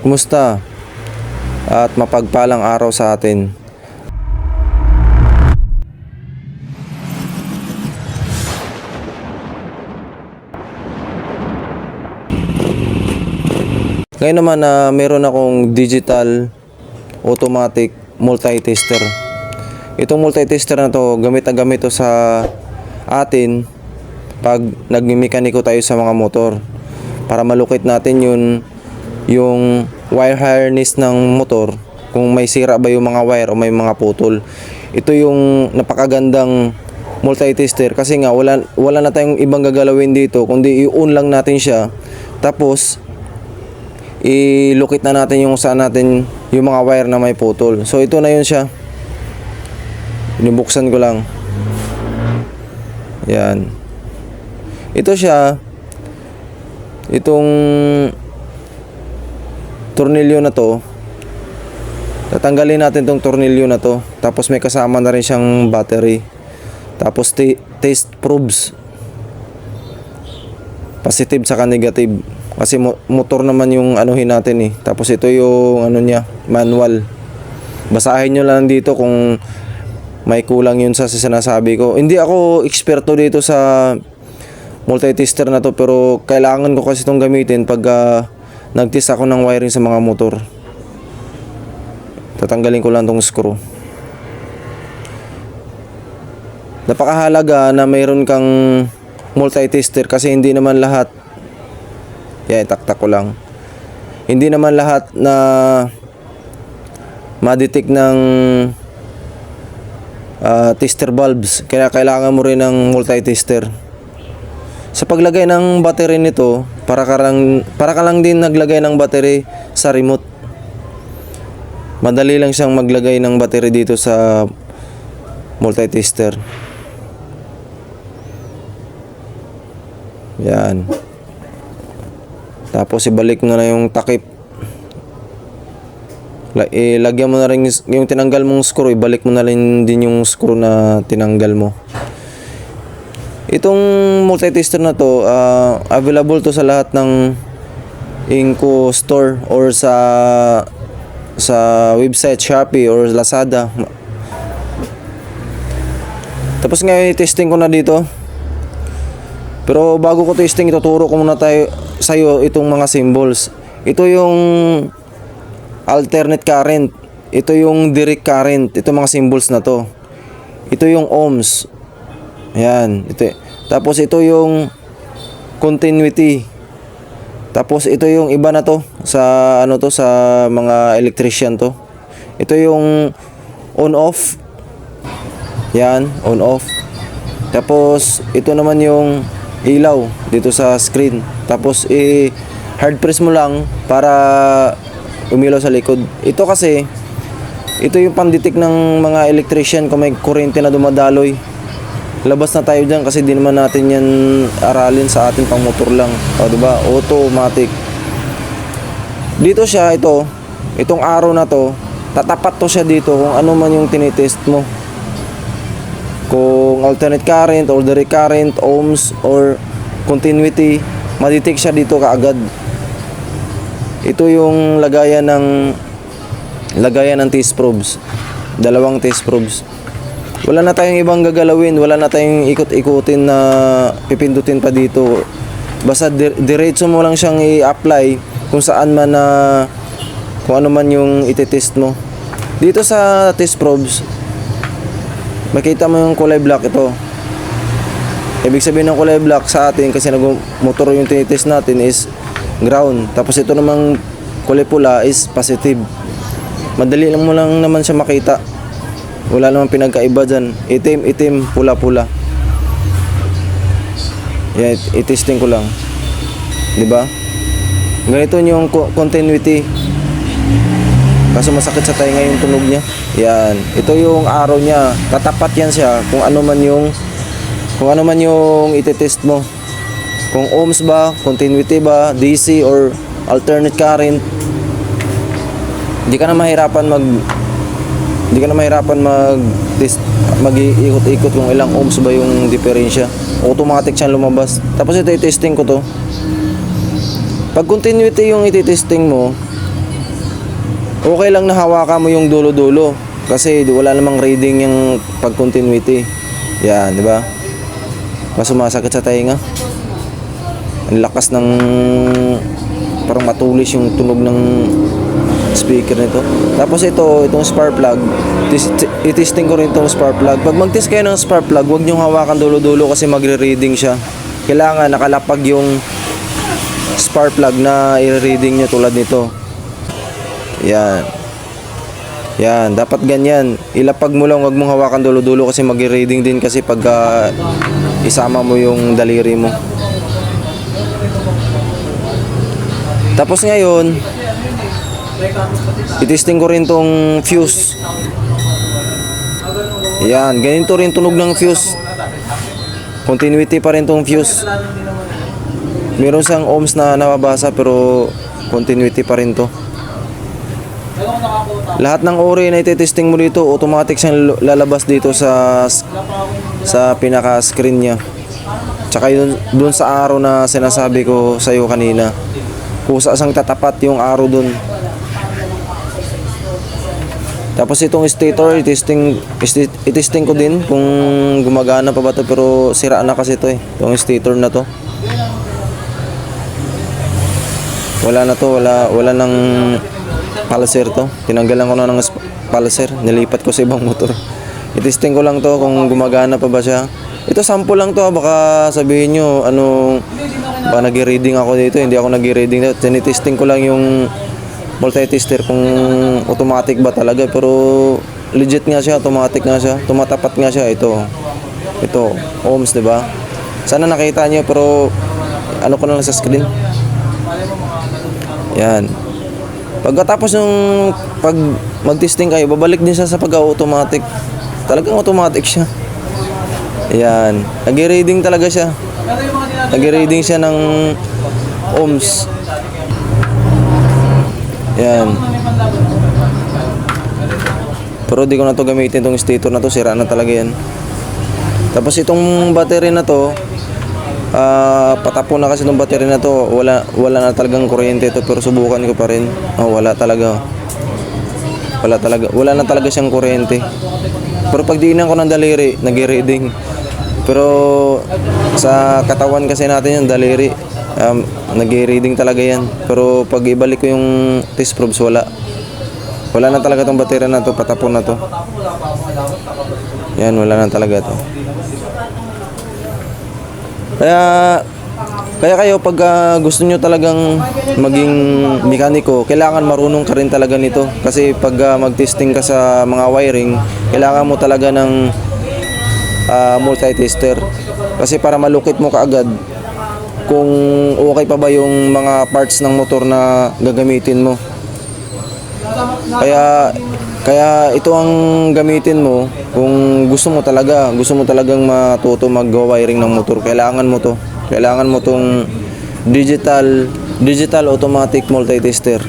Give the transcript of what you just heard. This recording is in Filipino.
Kumusta? At mapagpalang araw sa atin. Ngayon naman na meron akong digital automatic multi-tester. Itong multi-tester na to, gamit na gamit to sa atin pag nagmimekaniko tayo sa mga motor para malukit natin yun yung wire harness ng motor kung may sira ba yung mga wire o may mga putol. Ito yung napakagandang multi-tester kasi nga wala, wala na tayong ibang gagalawin dito kundi i-on lang natin siya tapos ilukit na natin yung saan natin yung mga wire na may putol. So ito na yun siya. Binubuksan ko lang. Yan. Ito siya. Itong tornilyo na to. Tatanggalin natin tong tornilyo na to. Tapos may kasama na rin siyang battery. Tapos taste probes. Positive saka negative. Kasi mo- motor naman yung anuhin natin eh. Tapos ito yung ano niya, manual. Basahin nyo lang dito kung may kulang yun sa sinasabi ko. Hindi ako eksperto dito sa multi-tester na to pero kailangan ko kasi itong gamitin pag ah, nag-test ako ng wiring sa mga motor. Tatanggalin ko lang tong screw. Napakahalaga na mayroon kang multi-tester kasi hindi naman lahat yan, taktak ko lang. Hindi naman lahat na madetect ng ah, tester bulbs. Kaya kailangan mo rin ng multi-tester. Sa paglagay ng battery nito, para ka lang, para ka lang din naglagay ng battery sa remote. Madali lang siyang maglagay ng battery dito sa multi-tester. Yan. Tapos ibalik mo na yung takip. La- ilagyan mo na rin yung tinanggal mong screw, ibalik mo na rin din yung screw na tinanggal mo. Itong multi-tester na to, ah, available to sa lahat ng Inco store or sa sa website Shopee or Lazada. Tapos ngayon testing ko na dito. Pero bago ko testing, ituturo ko muna tayo sa'yo itong mga symbols. Ito yung alternate current. Ito yung direct current. Ito mga symbols na to. Ito yung ohms. Ayan. Ito. Tapos ito yung continuity. Tapos ito yung iba na to sa ano to sa mga electrician to. Ito yung on off. Yan, on off. Tapos ito naman yung ilaw dito sa screen. Tapos i hard press mo lang para umilaw sa likod. Ito kasi ito yung panditik ng mga electrician kung may kuryente na dumadaloy. Labas na tayo diyan kasi di naman natin yan aralin sa ating pangmotor lang. O di ba? Automatic. Dito siya ito, itong arrow na to, tatapat to siya dito kung ano man yung tinitest mo kung alternate current or direct current, ohms or continuity, madetect siya dito kaagad. Ito yung lagayan ng lagayan ng test probes. Dalawang test probes. Wala na tayong ibang gagalawin, wala na tayong ikot-ikutin na pipindutin pa dito. Basta dir- diretso mo lang siyang i-apply kung saan man na kung ano man yung itetest mo. Dito sa test probes, makita mo yung kulay black ito. Ibig sabihin ng kulay black sa atin kasi nag-motor yung tinitest natin is ground. Tapos ito namang kulay pula is positive. Madali lang mo lang naman siya makita. Wala namang pinagkaiba dyan. Itim, itim, pula, pula. It- itesting ko lang. 'Di ba? Ganito yung co- continuity. Kaso masakit sa tayo yung tunog niya. Yan. Ito yung arrow niya. Tatapat yan siya kung ano man yung kung ano man yung itetest mo. Kung ohms ba, continuity ba, DC or alternate current. Hindi ka na mahirapan mag hindi ka na mahirapan mag test mag-iikot-ikot kung ilang ohms ba yung diferensya. Automatic siyang lumabas. Tapos ito i-testing ko to. Pag continuity yung iti-testing mo, okay lang na hawakan mo yung dulo-dulo kasi wala namang reading yung pag continuity. Yan, di ba? Mas sumasakit sa tainga. Ang lakas ng parang matulis yung tunog ng speaker nito. Tapos ito, itong spark plug, itisting ko rin itong spark plug. Pag mag-test kayo ng spark plug, huwag niyong hawakan dulo-dulo kasi magre-reading siya. Kailangan nakalapag yung spark plug na i-reading nyo tulad nito. Yan. Yan, dapat ganyan. Ilapag mo lang, huwag mong hawakan dulo-dulo kasi magre-reading din kasi pag ah, isama mo yung daliri mo. Tapos ngayon, itesting ko rin tong fuse. Yan, ganito rin tunog ng fuse. Continuity pa rin tong fuse. Meron siyang ohms na nababasa pero continuity pa rin to. Lahat ng ori na ititesting mo dito, automatic siyang lalabas dito sa sa pinaka-screen niya. Tsaka yun, dun sa araw na sinasabi ko sa iyo kanina. Kusa sang tatapat yung araw dun. Tapos itong stator, itesting, itesting ko din kung gumagana pa ba to pero sira na kasi to eh. Itong stator na to. Wala na to, wala, wala nang pulser to. Tinanggalan ko na ng pulser, nilipat ko sa ibang motor. Itesting ko lang to kung gumagana pa ba siya. Ito sample lang to, ah. baka sabihin nyo, anong, baka nag-reading ako dito, hindi ako nag-reading. Tinitesting ko lang yung multi-tester kung automatic ba talaga pero legit nga siya, automatic nga siya, tumatapat nga siya ito. Ito, ohms, 'di ba? Sana nakita niyo pero ano ko na lang sa screen. Yan. Pagkatapos ng pag mag-testing kayo, babalik din siya sa pag-automatic. Talagang automatic siya. Yan. Nag-reading talaga siya. Nag-reading siya ng ohms. Yan. Pero di ko na to gamitin tong stator na to, sira na talaga yan. Tapos itong battery na to, ah patapon na kasi itong battery na to, wala wala na talagang kuryente to pero subukan ko pa rin. Oh, wala talaga. Wala talaga, wala na talaga siyang kuryente. Pero pag diinan ko ng daliri, nag-reading. Pero sa katawan kasi natin yung daliri, um, nag-reading talaga yan. Pero pag ibalik ko yung test probes, wala. Wala na talaga tong baterya na to, patapon na to. Yan, wala na talaga to. Kaya, kaya kayo pag ah, gusto nyo talagang maging mekaniko, kailangan marunong ka rin talaga nito. Kasi pag ah, mag-testing ka sa mga wiring, kailangan mo talaga ng ah, multi-tester. Kasi para malukit mo kaagad kung okay pa ba yung mga parts ng motor na gagamitin mo. Kaya kaya ito ang gamitin mo kung gusto mo talaga, gusto mo talagang matuto mag-wiring ng motor, kailangan mo to. Kailangan mo tong digital digital automatic multi-tester.